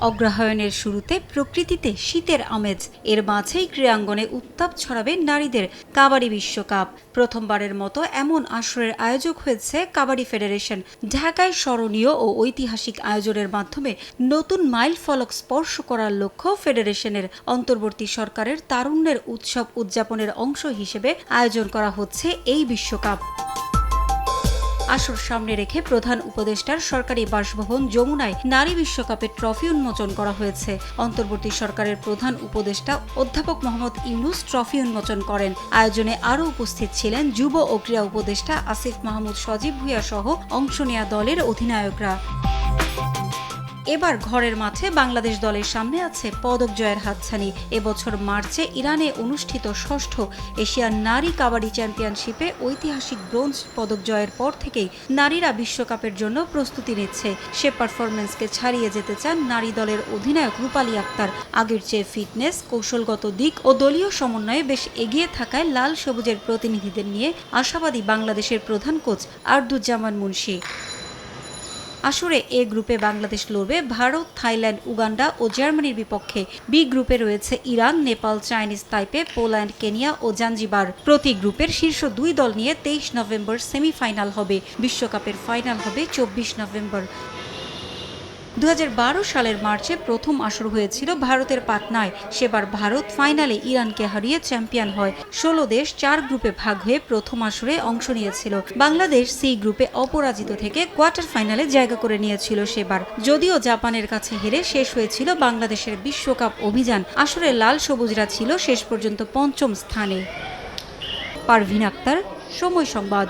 অগ্রহায়ণের শুরুতে প্রকৃতিতে শীতের আমেজ। এর মাঝেই ক্রীড়াঙ্গনে উত্তাপ ছড়াবে নারীদের। কাবাডি বিশ্বকাপ। প্রথমবারের মতো এমন আসরের আয়োজক হয়েছে কাবাডি ফেডারেশন। ঢাকায় স্মরণীয় ও ঐতিহাসিক আয়োজনের মাধ্যমে নতুন মাইল ফলক স্পর্শ করার লক্ষ্য ফেডারেশনের। অন্তর্বর্তী সরকারের তারুণ্যের উৎসব উদযাপনের অংশ হিসেবে আয়োজন করা হচ্ছে এই বিশ্বকাপ। আসর সামনে রেখে প্রধান উপদেষ্টার সরকারি বাসভবন যমুনায় নারী বিশ্বকাপের ট্রফি উন্মোচন করা হয়েছে। অন্তর্বর্তী সরকারের প্রধান উপদেষ্টা অধ্যাপক মোহাম্মদ ইউনুস ট্রফি উন্মোচন করেন। আয়োজনে আরও উপস্থিত ছিলেন যুব ও ক্রীড়া উপদেষ্টা আসিফ মাহমুদ সজীব ভুঁইয়া সহ অংশ নেয়া দলের অধিনায়করা। এবার ঘরের মাঠে বাংলাদেশ দলের সামনে আছে পদক জয়ের হাতছানি। এবছর মার্চে ইরানে অনুষ্ঠিত ষষ্ঠ এশিয়ার নারী কাবাডি চ্যাম্পিয়নশিপে ঐতিহাসিক ব্রোঞ্জ পদক জয়ের পর থেকেই নারীরা বিশ্বকাপের জন্য প্রস্তুতি নিচ্ছে। সে পারফরমেন্সকে ছাড়িয়ে যেতে চান নারী দলের অধিনায়ক রূপালী আক্তার। আগের চেয়ে ফিটনেস, কৌশলগত দিক ও দলীয় সমন্বয়ে বেশ এগিয়ে থাকায় লাল সবুজের প্রতিনিধিদের নিয়ে আশাবাদী বাংলাদেশের প্রধান কোচ আর্দুজ্জামান মুন্সি। আসরে এ গ্রুপে বাংলাদেশ লড়বে ভারত, থাইল্যান্ড, উগান্ডা ও জার্মানির বিপক্ষে। বি গ্রুপে রয়েছে Iran, Nepal, Chinese Taipei, Poland, Kenya ও জাঞ্জিবার। প্রতি গ্রুপের শীর্ষ দুই দল নিয়ে তেইশ নভেম্বর সেমিফাইনাল হবে। বিশ্বকাপের ফাইনাল হবে চব্বিশ নভেম্বর। দু হাজার বারো সালের মার্চে প্রথম আসর হয়েছিল ভারতের পাটনায়। সেবার ভারত ফাইনালে ইরানকে হারিয়ে চ্যাম্পিয়ন হয়। ষোলো দেশ চার গ্রুপে ভাগ হয়ে প্রথম আসরে অংশ নিয়েছিল। বাংলাদেশ সি গ্রুপে অপরাজিত থেকে কোয়ার্টার ফাইনালে জায়গা করে নিয়েছিল সেবার। যদিও জাপানের কাছে হেরে শেষ হয়েছিল বাংলাদেশের বিশ্বকাপ অভিযান। আসরে লাল সবুজরা ছিল শেষ পর্যন্ত পঞ্চম স্থানে। পারভিন আক্তার, সময় সংবাদ।